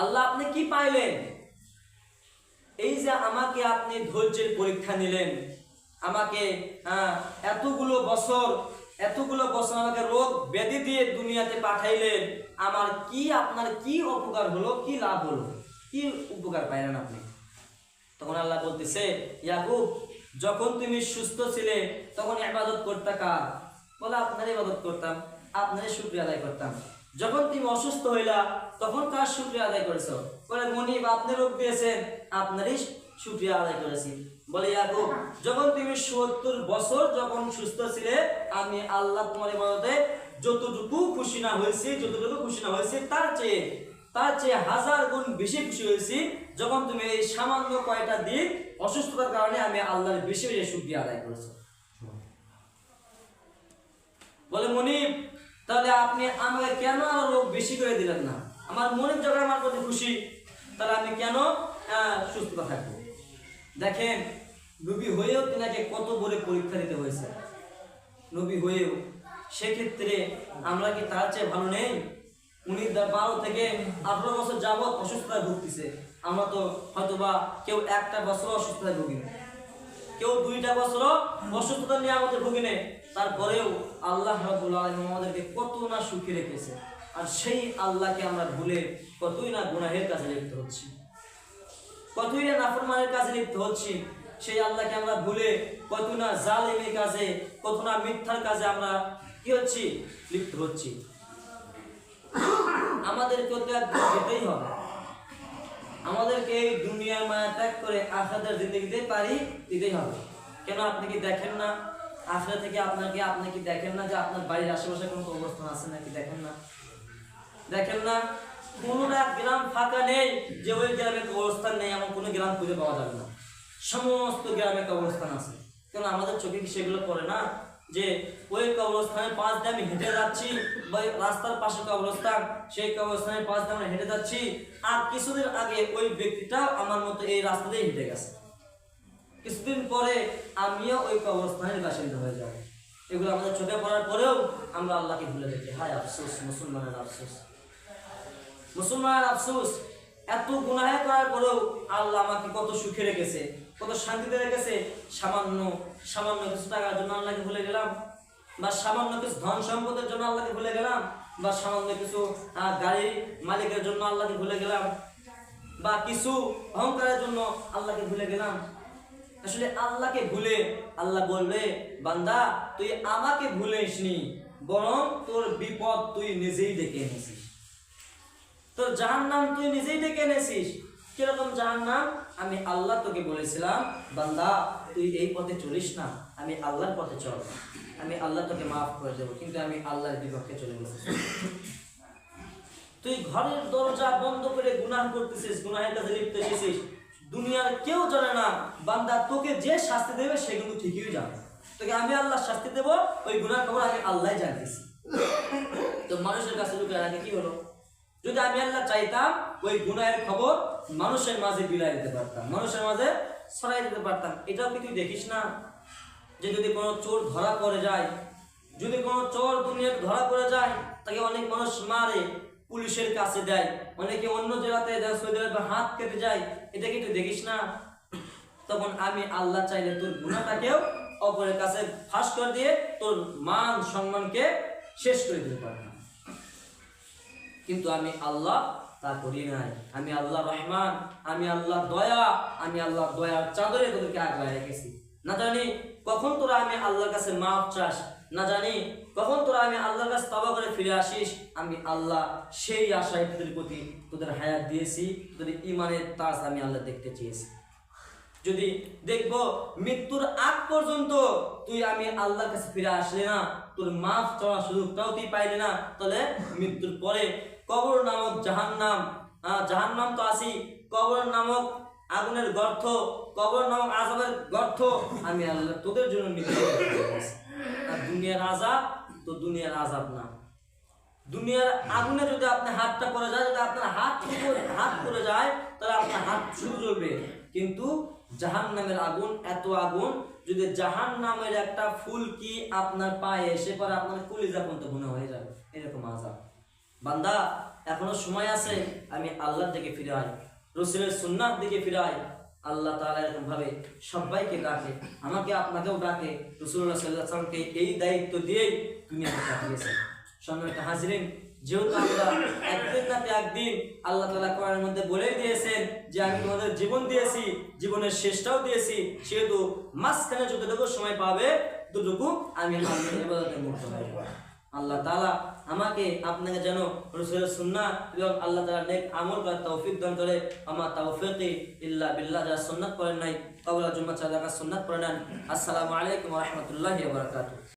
আল্লাহ আপনি কি পাইলেন? এই যে আমাকে আপনি ধৈর্যের পরীক্ষা নিলেন, আমাকে এতগুলো বছর এতগুলো বছর আমাকে রোগ ব্যাধি দিয়ে দুনিয়াতে পাঠাইলেন, আমার কি, আপনার কি উপকার হলো, কি লাভ হলো? কি উপকার পাইলেন আপনি? তখন আল্লাহ বলতেছে, ইয়াকুব, যখন তুমি সুস্থ ছিলে, তখন ইবাদত করতে কার? বলে, আপনার ইবাদত করতাম, আপনারই শুক্রিয়া আদায় করতাম। যখন তুমি অসুস্থ হইলা, তখন কার শুক্রিয়া আদায় করেছ? বলে মনিব আপনি রোগ দিয়েছেন। আপনারই শুক্রিয়া আদায় করেছি। বলে, ইয়াকুব, যখন তুমি সত্তর বছর যখন সুস্থ ছিলে, আমি আল্লাহ তোমার ইবাদতে যতটুকু খুশি না হয়েছি, যতটুকু খুশি না হয়েছি, তার চেয়ে তার চেয়ে হাজার গুণ বেশি খুশি হয়েছি, যখন তুমি এই সামান্য কয়টা দিক অসুস্থতার কারণে আমি আল্লাহর বেশি বেশি শুক্রিয়া আদায় করেছ। বলে মনিব তাহলে আপনি আমাকে কেন আরও রোগ বেশি করে দিলেন না? আমার মনিব যখন আমার প্রতি খুশি। তাহলে আমি কেন সুস্থতা থাকব? দেখেন, নবী হয়েও তিনাকে কত বলে পরীক্ষা দিতে হয়েছে। নবী হয়েও। সেক্ষেত্রে আমরা কি তার চেয়ে ভালো নেই? উনি বারো থেকে আঠারো বছর যাবৎ অসুস্থতায় ভুগতেছে। আমরা তো হয়তোবা কেউ একটা বছর অসুস্থতায় ভুগি কেউ দুইটা বছর অসুস্থতা নিয়ে আমাদের ভুগি নেই তারপরেও আল্লাহ রাব্বুল আলামিন আমাদেরকে কত না সুখী রেখেছে। আর সেই আল্লাহকে আমরা ভুলে কতই না গুনাহের কাজে লিপ্ত হচ্ছি। কতই না নাফরমানের কাজে লিপ্ত হচ্ছি, সেই আল্লাহকে আমরা ভুলে কত না জালিমের কাজে, কত না মিথ্যার কাজে আমরা কি হচ্ছি? লিপ্ত হচ্ছি। আমাদেরকে তো একদিন যেতেই হবে। আমাদেরকে এই দুনিয়ার মায়া ত্যাগ করে আখরাতের জিন্দগিতে পারি, দিতেই হবে। কেন আপনি কি দেখেন না? আখরা থেকে আপনাকে, আপনি কি দেখেন না যে আপনার বাড়ির আশেপাশে কোনো অবস্থান আছে নাকি? দেখেন না। দেখেন না, কোনো এক গ্রাম ফাঁকা নেই যে ওই গ্রামে কবরস্থান নেই, এমন কোনো গ্রাম খুঁজে পাওয়া যাবে না। সমস্ত গ্রামে কবরস্থান আছে। কেন আমাদের চোখে কি সেগুলো পড়ে না? যে ওই কবরস্থানের পাশ দিয়ে আমি হেঁটে যাচ্ছি বা রাস্তার পাশে কবরস্থান, সেই কবরস্থানের পাশ দিয়ে আমরা হেঁটে যাচ্ছি। আর কিছুদিন আগে ওই ব্যক্তিটা আমার মতো এই রাস্তা দিয়ে হেঁটে গেছে। কিছুদিন পরে আমিও ওই কবরস্থানের বাসিন্দা হয়ে যাব। এগুলো আমাদের চোখে পড়ার পরেও আমরা আল্লাহকে ভুলে দেখি হায় আফসোস, মুসলমানের আফসোস। মুসলমানের আফসোস, এত গুনাহ করার পরেও আল্লাহ আমাকে কত সুখে রেখেছে, কত শান্তিতে রেখেছে। সামান্য সামান্য কিছু টাকার জন্য আল্লাহকে ভুলে গেলাম, বা সামান্য কিছু ধন সম্পদের জন্য আল্লাহকে ভুলে গেলাম, বা সামান্য কিছু গাড়ির মালিকের জন্য আল্লাহকে ভুলে গেলাম, বা কিছু অহংকারের জন্য আল্লাহকে ভুলে গেলাম। আসলে আল্লাহকে ভুলে আল্লাহ বলবে, বান্দা, তুই আমাকে ভুলিসনি, বরং তোর বিপদ তুই নিজেই ডেকে এনেছিস। তোর জাহান নাম তুই নিজেই ডেকে এনেছিস। কীরকম জাহান নাম আমি আল্লাহ তোকে বলেছিলাম, বান্দা, তুই এই পথে চলিস না, আমি আল্লাহর পথে চল আমি আল্লাহ তোকে মাফ করে দেবো, কিন্তু আমি আল্লাহর বিপক্ষে চলে গেছি তুই ঘরের দরজা বন্ধ করে গুনাহ করতেছিস, গুনাহের কাছে লিপ্ত এসেছিস দুনিয়ার কেউ জানে না, বান্দা তোকে যে শাস্তি দেবে সে কিন্তু ঠিকই জানে। তোকে আমি আল্লাহ শাস্তি দেবো, ওই গুনার খবর আমি আল্লাহ জানতেছি তো মানুষের কাছে লুকিয়ে রাখে কি হলো? যদি আমি আল্লাহ চাইতাম, ওই গুনাহের খবর মানুষের মাঝে বিলাই দিতে পারতাম, মানুষের মাঝে ছড়াই দিতে পারতাম। এটাও কি তুই দেখিস না? যে যদি কোনো চোর ধরা পড়ে যায়, যদি কোনো চোর দুনিয়ার ধরা পড়ে যায়, তাকে অনেক মানুষ মারে পুলিশের কাছে দেয়। অনেকে অন্য জেলাতে সৌদি আরবে হাত কেটে যায়। এটা কি তুই দেখিস না? তখন আমি আল্লাহ চাইলে তোর গুণাটাকেও অপরের কাছে ফাঁস করে দিয়ে তোর মান সম্মানকে শেষ করে দিতে পারে না। কিন্তু আমি আল্লাহ তা করি নাই। আমি আল্লাহ রহমান, আমি আল্লাহ দয়া, আমি আল্লাহ দয়ার চাদরে তোদেরকে আগলায় রেখেছি। না জানি কখন তোরা আমি আল্লাহর কাছে মাফ চাস না জানি কখন তোরা আমি আল্লাহর কাছে তবা করে ফিরে আসিস? আমি আল্লাহ সেই আশায় তোদের প্রতি তোদের হায়াত দিয়েছি তোদের ইমানের তাজ আমি আল্লাহ দেখতে চেয়েছি। যদি দেখব মৃত্যুর আগ পর্যন্ত তুই আমি আল্লাহর কাছে ফিরে আসলে না তোর মাফ চাওয়ার সুযোগটাও তুই পাইলি না তাহলে মৃত্যুর পরে কবর নামক জাহান্নাম আহ, জাহান্নাম তো আসি কবর নামক আগুনের গর্ত, কবর নামক আজাবের গর্থ আমি আল্লাহ তোদের জন্য। আর দুনিয়ার আজাব তো দুনিয়ার আজাব না। দুনিয়ার আগুনে যদি আপনি হাতটা পড়ে যায়, যদি আপনার হাত হাত পড়ে যায়, তাহলে আপনার হাত শুরু জ্বলবে কিন্তু জাহান নামের আগুন, এত আগুন, যদি জাহান নামের একটা ফুল কি আপনার পায়ে এসে পরে আপনার কলিজা পর্যন্ত মনে হয়ে যাবে। এরকম আজাব। বান্দা, এখনও সময় আছে, আমি আল্লাহ থেকে ফিরে আই রসুলের সুন্নার দিকে ফিরে আই আল্লাহ তাআলা এরকম ভাবে সবাইকে ডাকে, আমাকে আপনাকেও ডাকে। রসুল্লাহ সাল্লাহ সাল্লামকে এই দায়িত্ব দিয়েই তুমি আমাকে পাঠিয়েছেন সম্মানিত হাজরিন, যেহেতু আমরা একদিন নাতে একদিন আল্লাহ তাআলা কোরআনের মধ্যে বলেই দিয়েছেন যে, আমি তোমাদের জীবন দিয়েছি, জীবনের শেষটাও দিয়েছি। সেহেতু মাঝখানে যতটুকু সময় পাবে, ততটুকু আমি আল্লাহ তাআলা আমাকে আপনাকে যেন রসুলের সুন্না এবং আল্লাহ তালা নেক আমল করার তৌফিক দান করে। আমার তৌফিকি ইল্লা বিল্লাহ, যারা সুন্নাত করেন নাই কবলা জুম্মা চাঁদা সুন্নাত করে নেন। আসসালামু আলাইকুম রহমতুল্লাহ বারাকাতুহু।